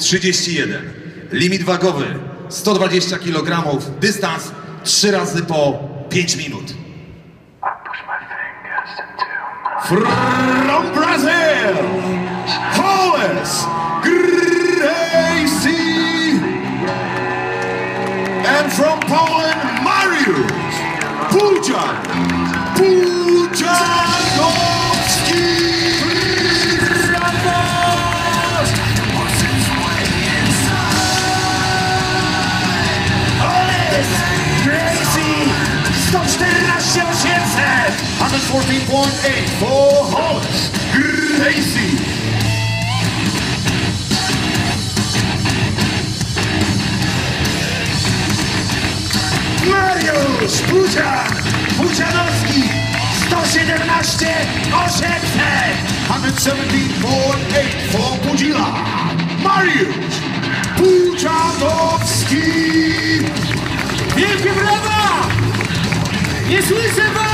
31. Limit wagowy 120 kg, dystans 3 razy po 5 minut. From Brazil, Hollis Gracie. And from Poland, Mariusz Pujan 114.8 for Hollis Gracie. Mariusz Budzian! Budzianowski! 117 800! 117.8 for Pudzila. Mariusz Pujanowski. Wielkie brawa! Nie słyszę was!